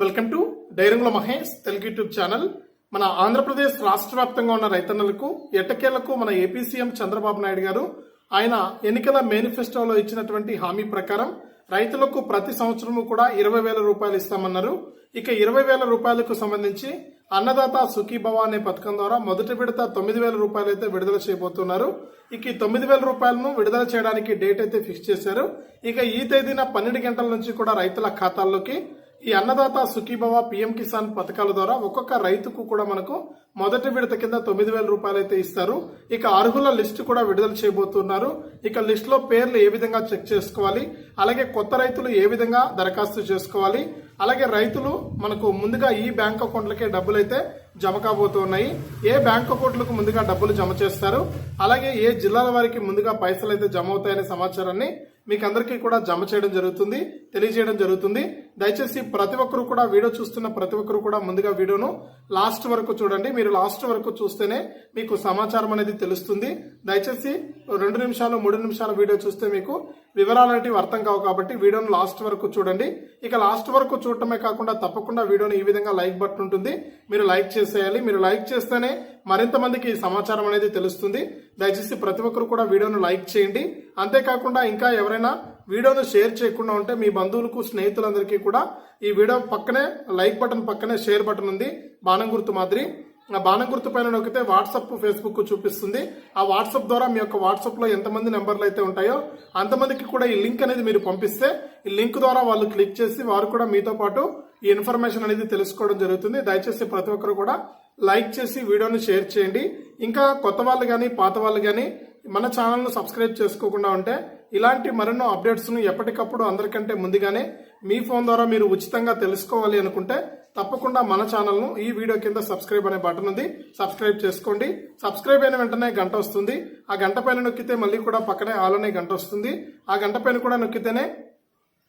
Welcome to డైరంగుల Mahesh Telugu YouTube channel. మన ఆంధ్రప్రదేశ్ రాష్ట్ర వ్యాప్తంగా ఉన్న రైతన్నలకు ఎట్టకేలకు మన ఏపీ సీఎం చంద్రబాబు నాయుడు గారు ఆయన ఎన్నికల మేనిఫెస్టోలో ఇచ్చినటువంటి హామీ ప్రకారం రైతులకు ప్రతి సంవత్సరము కూడా ఇరవై వేల రూపాయలు ఇస్తామన్నారు. ఇక ఇరవై వేల రూపాయలకు సంబంధించి అన్నదాత సుఖీభవ అనే పథకం ద్వారా మొదటి విడత తొమ్మిది వేల రూపాయలు అయితే విడుదల చేయబోతున్నారు. ఇక ఈ తొమ్మిది వేల రూపాయలను విడుదల చేయడానికి డేట్ అయితే ఫిక్స్ చేశారు. ఇక ఈ తేదీన పన్నెండు గంటల నుంచి కూడా రైతుల ఖాతాల్లోకి ఈ అన్నదాత సుఖీభవ పిఎం కిసాన్ పథకాల ద్వారా ఒక్కొక్క రైతుకు కూడా మనకు మొదటి విడత కింద తొమ్మిది వేల రూపాయలు అయితే ఇస్తారు. ఇక అర్హుల లిస్టు కూడా విడుదల చేయబోతున్నారు. ఇక లిస్ట్లో పేర్లు ఏ విధంగా చెక్ చేసుకోవాలి? అలాగే కొత్త రైతులు ఏ విధంగా దరఖాస్తు చేసుకోవాలి? అలాగే రైతులు మనకు ముందుగా ఈ బ్యాంక్ అకౌంట్లకే డబ్బులు అయితే జమ కాబోతున్నాయి. ఏ బ్యాంక్ అకౌంట్లకు ముందుగా డబ్బులు జమ చేస్తారు? అలాగే ఏ జిల్లాల వారికి ముందుగా పైసలు అయితే జమ అవుతాయనే సమాచారాన్ని మీకు అందరికీ కూడా జమ చేయడం జరుగుతుంది. తెలియజేయడం జరుగుతుంది. దయచేసి ప్రతి ఒక్కరు కూడా వీడియో చూస్తున్న ప్రతి ఒక్కరు కూడా ముందుగా వీడియోను లాస్ట్ వరకు చూడండి. మీరు లాస్ట్ వరకు చూస్తేనే మీకు సమాచారం అనేది తెలుస్తుంది. దయచేసి రెండు నిమిషాలు మూడు నిమిషాల వీడియో చూస్తే మీకు వివరాలు అర్థం కావు కాబట్టి వీడియోను లాస్ట్ వరకు చూడండి. ఇక లాస్ట్ వరకు చూడటమే కాకుండా తప్పకుండా వీడియోను ఈ విధంగా లైక్ బటన్ ఉంటుంది. మీరు లైక్ చేసేయాలి. మీరు లైక్ చేస్తేనే మరింత మందికి ఈ సమాచారం అనేది తెలుస్తుంది. దయచేసి ప్రతి ఒక్కరు కూడా వీడియోను లైక్ చేయండి. అంతేకాకుండా ఇంకా ఎవరైనా వీడియోను షేర్ చేయకుండా ఉంటే మీ బంధువులకు స్నేహితులందరికీ కూడా ఈ వీడియో పక్కనే లైక్ బటన్ పక్కనే షేర్ బటన్ ఉంది. బాణం గుర్తు మాదిరి. ఆ బాణం గుర్తు పైన నొక్కితే వాట్సాప్ ఫేస్బుక్ చూపిస్తుంది. ఆ వాట్సాప్ ద్వారా మీ యొక్క వాట్సాప్లో ఎంతమంది నెంబర్లు అయితే ఉంటాయో అంతమందికి కూడా ఈ లింక్ అనేది మీరు పంపిస్తే ఈ లింక్ ద్వారా వాళ్ళు క్లిక్ చేసి వారు కూడా మీతో పాటు ఈ ఇన్ఫర్మేషన్ అనేది తెలుసుకోవడం జరుగుతుంది. దయచేసి ప్రతి ఒక్కరు కూడా లైక్ చేసి వీడియోని షేర్ చేయండి. ఇంకా కొత్త వాళ్ళు కానీ పాత వాళ్ళు కానీ మన ఛానల్ను సబ్స్క్రైబ్ చేసుకోకుండా ఉంటే ఇలాంటి మరెన్నో అప్డేట్స్ను ఎప్పటికప్పుడు అందరికంటే ముందుగానే మీ ఫోన్ ద్వారా మీరు ఉచితంగా తెలుసుకోవాలి అనుకుంటే తప్పకుండా మన ఛానల్ను ఈ వీడియో కింద సబ్స్క్రైబ్ అనే బటన్ ఉంది. సబ్స్క్రైబ్ చేసుకోండి. సబ్స్క్రైబ్ అయిన వెంటనే గంట వస్తుంది. ఆ గంట పైన నొక్కితే మళ్ళీ కూడా పక్కనే ఆల్ అనే గంట వస్తుంది. ఆ గంట పైన కూడా నొక్కితేనే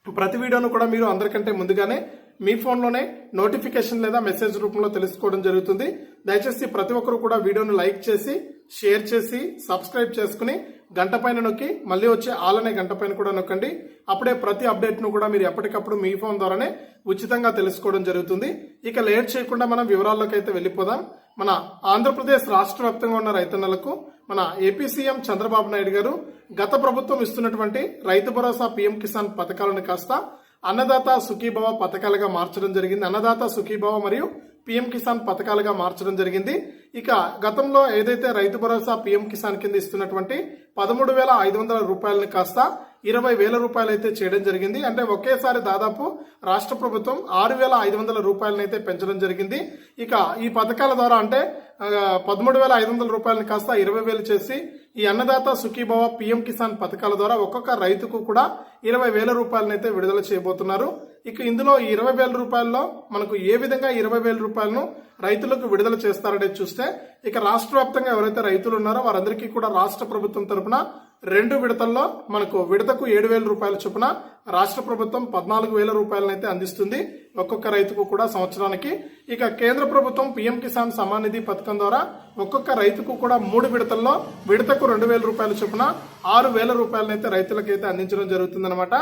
ప్రతి వీడియోను కూడా మీరు అందరికంటే ముందుగానే మీ ఫోన్లోనే నోటిఫికేషన్ లేదా మెసేజ్ రూపంలో తెలుసుకోవడం జరుగుతుంది. దయచేసి ప్రతి ఒక్కరు కూడా వీడియోను లైక్ చేసి షేర్ చేసి సబ్స్క్రైబ్ చేసుకుని గంట పైన నొక్కి మళ్ళీ వచ్చే ఆల్ అనే గంట పైన కూడా నొక్కండి. అప్పుడే ప్రతి అప్డేట్ను కూడా మీరు ఎప్పటికప్పుడు మీ ఫోన్ ద్వారానే ఉచితంగా తెలుసుకోవడం జరుగుతుంది. ఇక లేట్ చేయకుండా మనం వివరాల్లోకి అయితే వెళ్ళిపోదాం. మన ఆంధ్రప్రదేశ్ రాష్ట్ర వ్యాప్తంగా ఉన్న రైతన్నలకు మన ఏపీ సీఎం చంద్రబాబు నాయుడు గారు గత ప్రభుత్వం ఇస్తున్నటువంటి రైతు భరోసా పీఎం కిసాన్ పథకాలను కాస్త అన్నదాత సుఖీభవ పథకాలుగా మార్చడం జరిగింది. అన్నదాత సుఖీభవ మరియు పీఎం కిసాన్ పథకాలుగా మార్చడం జరిగింది. ఇక గతంలో ఏదైతే రైతు భరోసా పీఎం కిసాన్ కింద ఇస్తున్నటువంటి పదమూడు వేల ఐదు వందల రూపాయలని కాస్త ఇరవై వేల రూపాయలు అయితే చేయడం జరిగింది. అంటే ఒకేసారి దాదాపు రాష్ట్ర ప్రభుత్వం ఆరు వేల ఐదు వందల రూపాయలను అయితే పెంచడం జరిగింది. ఇక ఈ పథకాల ద్వారా అంటే పదమూడు వేల ఐదు వందల రూపాయలను కాస్త ఇరవై వేలు చేసి ఈ అన్నదాత సుఖీభవ పీఎం కిసాన్ పథకాల ద్వారా ఒక్కొక్క రైతుకు కూడా ఇరవై వేల రూపాయలను అయితే విడుదల చేయబోతున్నారు. ఇక ఇందులో ఇరవై వేల రూపాయల్లో మనకు ఏ విధంగా ఇరవై వేల రూపాయలను రైతులకు విడుదల చేస్తారనేది చూస్తే ఇక రాష్ట్ర వ్యాప్తంగా ఎవరైతే రైతులు ఉన్నారో వారందరికీ కూడా రాష్ట్ర ప్రభుత్వం తరపున రెండు విడతల్లో మనకు విడతకు ఏడు వేల రూపాయల చొప్పున రాష్ట్ర ప్రభుత్వం పద్నాలుగు వేల రూపాయలనైతే అందిస్తుంది ఒక్కొక్క రైతుకు కూడా సంవత్సరానికి. ఇక కేంద్ర ప్రభుత్వం పీఎం కిసాన్ సమాన్ నిధి పథకం ద్వారా ఒక్కొక్క రైతుకు కూడా మూడు విడతల్లో విడతకు రెండు వేల రూపాయల చొప్పున ఆరు వేల రూపాయలనైతే రైతులకైతే అందించడం జరుగుతుందన్నమాట.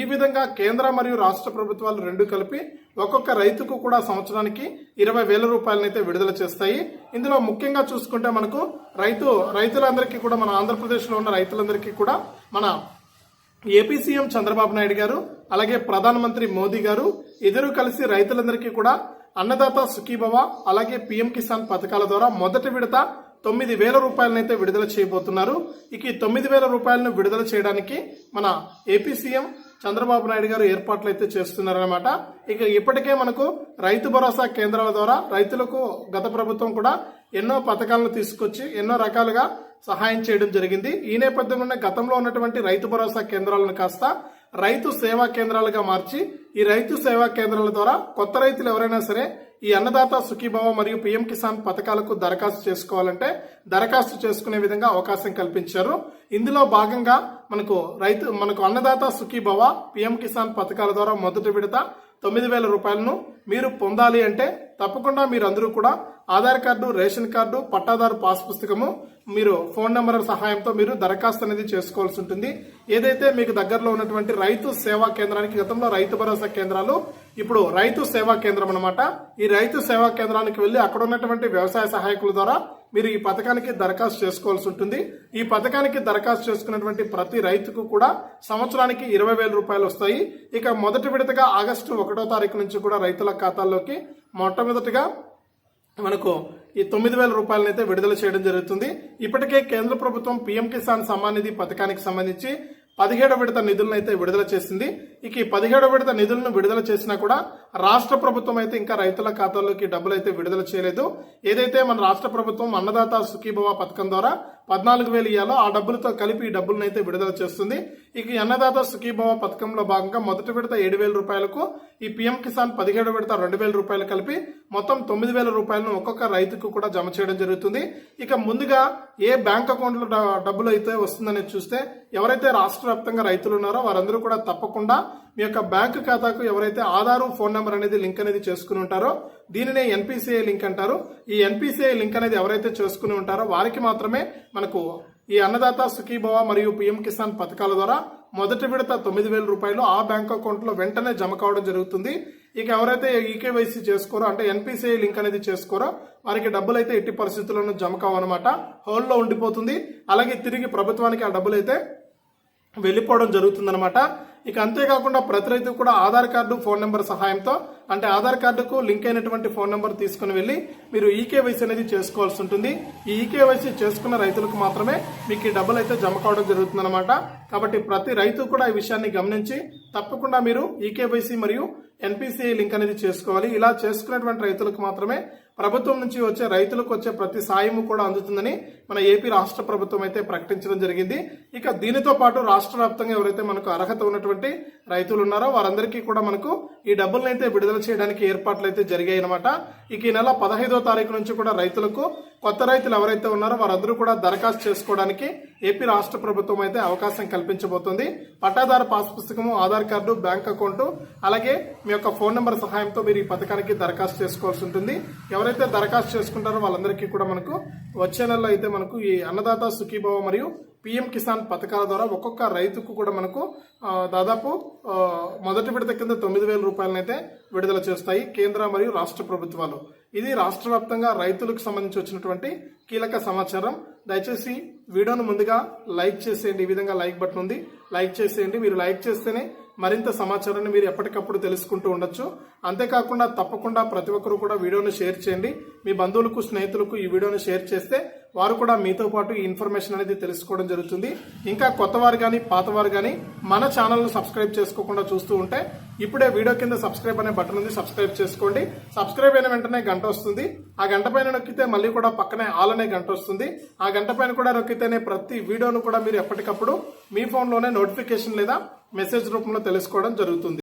ఈ విధంగా కేంద్ర మరియు రాష్ట్ర ప్రభుత్వాలు రెండు కలిపి ఒక్కొక్క రైతుకు కూడా సంవత్సరానికి ఇరవై వేల రూపాయలనైతే విడుదల చేస్తాయి. ఇందులో ముఖ్యంగా చూసుకుంటే మనకు రైతు రైతులందరికీ కూడా మన ఆంధ్రప్రదేశ్లో ఉన్న రైతులందరికీ కూడా మన ఏపీ సీఎం చంద్రబాబు నాయుడు గారు అలాగే ప్రధానమంత్రి మోదీ గారు ఇద్దరు కలిసి రైతులందరికీ కూడా అన్నదాత సుఖీభవ అలాగే పీఎం కిసాన్ పథకాల ద్వారా మొదటి విడత తొమ్మిది వేల రూపాయలనైతే విడుదల చేయబోతున్నారు. ఇక ఈ తొమ్మిది వేల రూపాయలను విడుదల చేయడానికి మన ఏపీ సీఎం చంద్రబాబు నాయుడు గారు ఏర్పాట్లు అయితే చేస్తున్నారనమాట ఇక ఇప్పటికే మనకు రైతు భరోసా కేంద్రాల ద్వారా రైతులకు గత ప్రభుత్వం కూడా ఎన్నో పథకాలను తీసుకొచ్చి ఎన్నో రకాలుగా సహాయం చేయడం జరిగింది. ఈ నేపథ్యంలోనే గతంలో ఉన్నటువంటి రైతు భరోసా కేంద్రాలను కాస్త రైతు సేవా కేంద్రాలుగా మార్చి ఈ రైతు సేవా కేంద్రాల ద్వారా కొత్త రైతులు ఎవరైనా సరే ఈ అన్నదాత సుఖీభావ మరియు పీఎం కిసాన్ పథకాలకు దరఖాస్తు చేసుకోవాలంటే దరఖాస్తు చేసుకునే విధంగా అవకాశం కల్పించారు. ఇందులో భాగంగా మనకు రైతు మనకు అన్నదాత సుఖీభవ పీఎం కిసాన్ పథకాల ద్వారా మొదటి విడత తొమ్మిది వేల రూపాయలను మీరు పొందాలి అంటే తప్పకుండా మీరు అందరూ కూడా ఆధార్ కార్డు రేషన్ కార్డు పట్టాదారు పాస్ పుస్తకము మీరు ఫోన్ నెంబర్ సహాయంతో మీరు దరఖాస్తు అనేది చేసుకోవాల్సి ఉంటుంది. ఏదైతే మీకు దగ్గరలో ఉన్నటువంటి రైతు సేవా కేంద్రానికి గతంలో రైతు భరోసా కేంద్రాలు ఇప్పుడు రైతు సేవా కేంద్రం అనమాట ఈ రైతు సేవా కేంద్రానికి వెళ్ళి అక్కడ ఉన్నటువంటి వ్యవసాయ సహాయకుల ద్వారా మీరు ఈ పథకానికి దరఖాస్తు చేసుకోవాల్సి ఉంటుంది. ఈ పథకానికి దరఖాస్తు చేసుకున్నటువంటి ప్రతి రైతుకు కూడా సంవత్సరానికి ఇరవై వేల రూపాయలు వస్తాయి. ఇక మొదటి విడతగా ఆగస్టు ఒకటో తారీఖు నుంచి కూడా రైతుల ఖాతాల్లోకి మొట్టమొదటిగా మనకు ఈ తొమ్మిది వేల రూపాయలనైతే విడుదల చేయడం జరుగుతుంది. ఇప్పటికే కేంద్ర ప్రభుత్వం పీఎం కిసాన్ సమ్మాన్ నిధి పథకానికి సంబంధించి పదిహేడు విడత నిధులను అయితే విడుదల చేసింది. ఇక ఈ పదిహేడవ విడత నిధులను విడుదల చేసినా కూడా రాష్ట్ర ప్రభుత్వం అయితే ఇంకా రైతుల ఖాతాల్లోకి డబ్బులు అయితే విడుదల చేయలేదు. ఏదైతే మన రాష్ట్ర ప్రభుత్వం అన్నదాత సుఖీభవ పథకం ద్వారా పద్నాలుగు వేలు ఇవ్వాలో ఆ డబ్బులతో కలిపి ఈ డబ్బులను అయితే విడుదల చేస్తుంది. ఇక అన్నదాత సుఖీభవ పథకంలో భాగంగా మొదటి విడత ఏడు వేల రూపాయలకు ఈ పీఎం కిసాన్ పదిహేడు విడత రెండు వేల రూపాయలు కలిపి మొత్తం తొమ్మిది వేల రూపాయలను ఒక్కొక్క రైతుకు కూడా జమ చేయడం జరుగుతుంది. ఇక ముందుగా ఏ బ్యాంక్ అకౌంట్లో డ- డబ్బులు అయితే వస్తుందని చూస్తే ఎవరైతే రాష్ట్ర వ్యాప్తంగా రైతులు ఉన్నారో వారందరూ కూడా తప్పకుండా మీ యొక్క బ్యాంకు ఖాతాకు ఎవరైతే ఆధారు ఫోన్ నెంబర్ అనేది లింక్ అనేది చేసుకుని ఉంటారో దీనినే ఎన్పిసిఐ లింక్ అంటారు. ఈ ఎన్పిసిఐ లింక్ అనేది ఎవరైతే చేసుకుని ఉంటారో వారికి మాత్రమే మనకు ఈ అన్నదాత సుఖీభవ మరియు పిఎం కిసాన్ పథకాల ద్వారా మొదటి విడత తొమ్మిది వేల రూపాయలు ఆ బ్యాంక్ అకౌంట్లో వెంటనే జమ కావడం జరుగుతుంది. ఇక ఎవరైతే ఈకేవైసీ చేసుకోరో అంటే ఎన్పిసిఐ లింక్ అనేది చేసుకోరో వారికి డబ్బులు అయితే ఎట్టి పరిస్థితుల్లోనూ జమ కావన్నమాట హోల్లో ఉండిపోతుంది. అలాగే తిరిగి ప్రభుత్వానికి ఆ డబ్బులు అయితే వెళ్ళిపోవడం జరుగుతుందన్నమాట ఇక అంతేకాకుండా ప్రతి రైతు కూడా ఆధార్ కార్డు ఫోన్ నెంబర్ సహాయంతో అంటే ఆధార్ కార్డుకు లింక్ అయినటువంటి ఫోన్ నెంబర్ తీసుకుని వెళ్ళి మీరు ఈకేవైసీ అనేది చేసుకోవాల్సి ఉంటుంది. ఈ ఈకేవైసీ చేసుకున్న రైతులకు మాత్రమే మీకు ఈ డబ్బులు అయితే జమ కావడం జరుగుతుందన్నమాట. కాబట్టి ప్రతి రైతు కూడా ఈ విషయాన్ని గమనించి తప్పకుండా మీరు ఈకేవైసీ మరియు ఎన్పిసిఐ లింక్ అనేది చేసుకోవాలి. ఇలా చేసుకున్నటువంటి రైతులకు మాత్రమే ప్రభుత్వం నుంచి వచ్చే రైతులకు వచ్చే ప్రతి సాయం కూడా అందుతుందని మన ఏపీ రాష్ట్ర ప్రభుత్వం అయితే ప్రకటించడం జరిగింది. ఇక దీనితో పాటు రాష్ట్ర వ్యాప్తంగా ఎవరైతే మనకు అర్హత ఉన్నటువంటి రైతులు ఉన్నారో వారందరికీ కూడా మనకు ఈ డబ్బులను అయితే విడుదల చేయడానికి ఏర్పాట్లు అయితే జరిగాయి అనమాట ఇక ఈ నెల పదహైదో తారీఖు నుంచి కూడా రైతులకు కొత్త రైతులు ఎవరైతే ఉన్నారో వారందరూ కూడా దరఖాస్తు చేసుకోవడానికి ఏపీ రాష్ట్ర ప్రభుత్వం అయితే అవకాశం కల్పించబోతుంది. పట్టాదారు పాస్ పుస్తకము ఆధార్ కార్డు బ్యాంక్ అకౌంట్ అలాగే మీ యొక్క ఫోన్ నెంబర్ సహాయంతో మీరు ఈ పథకానికి దరఖాస్తు చేసుకోవాల్సి ఉంటుంది. ఎవరైతే దరఖాస్తు చేసుకుంటారో వాళ్ళందరికీ కూడా మనకు వచ్చే నెలలో అయితే మనకు ఈ అన్నదాత సుఖీభవ మరియు పిఎం కిసాన్ పథకాల ద్వారా ఒక్కొక్క రైతుకు కూడా మనకు దాదాపు మొదటి విడత కింద తొమ్మిది వేల రూపాయలనైతే విడుదల చేస్తాయి కేంద్ర మరియు రాష్ట్ర ప్రభుత్వాలు. ఇది రాష్ట్ర వ్యాప్తంగా రైతులకు సంబంధించి వచ్చినటువంటి కీలక సమాచారం. దయచేసి వీడియోను ముందుగా లైక్ చేసేయండి. ఈ విధంగా లైక్ బటన్ ఉంది. లైక్ చేసేయండి. మీరు లైక్ చేస్తేనే మరింత సమాచారాన్ని మీరు ఎప్పటికప్పుడు తెలుసుకుంటూ ఉండొచ్చు. అంతేకాకుండా తప్పకుండా ప్రతి ఒక్కరు కూడా వీడియోను షేర్ చేయండి. మీ బంధువులకు స్నేహితులకు ఈ వీడియోను షేర్ చేస్తే వారు కూడా మీతో పాటు ఈ ఇన్ఫర్మేషన్ అనేది తెలుసుకోవడం జరుగుతుంది. ఇంకా కొత్త వారు కానీ పాతవారు కానీ మన ఛానల్ను సబ్స్క్రైబ్ చేసుకోకుండా చూస్తూ ఉంటే ఇప్పుడే వీడియో కింద సబ్స్క్రైబ్ అనే బటన్ ఉంది సబ్స్క్రైబ్ చేసుకోండి. సబ్స్క్రైబ్ అయిన వెంటనే గంట వస్తుంది. ఆ గంట పైన నొక్కితే మళ్ళీ కూడా పక్కనే ఆల్ అనే గంట వస్తుంది. ఆ గంట పైన కూడా నొక్కితేనే ప్రతి వీడియోను కూడా మీరు ఎప్పటికప్పుడు మీ ఫోన్లోనే నోటిఫికేషన్ లేదా మెసేజ్ రూపంలో తెలుసుకోవడం జరుగుతుంది.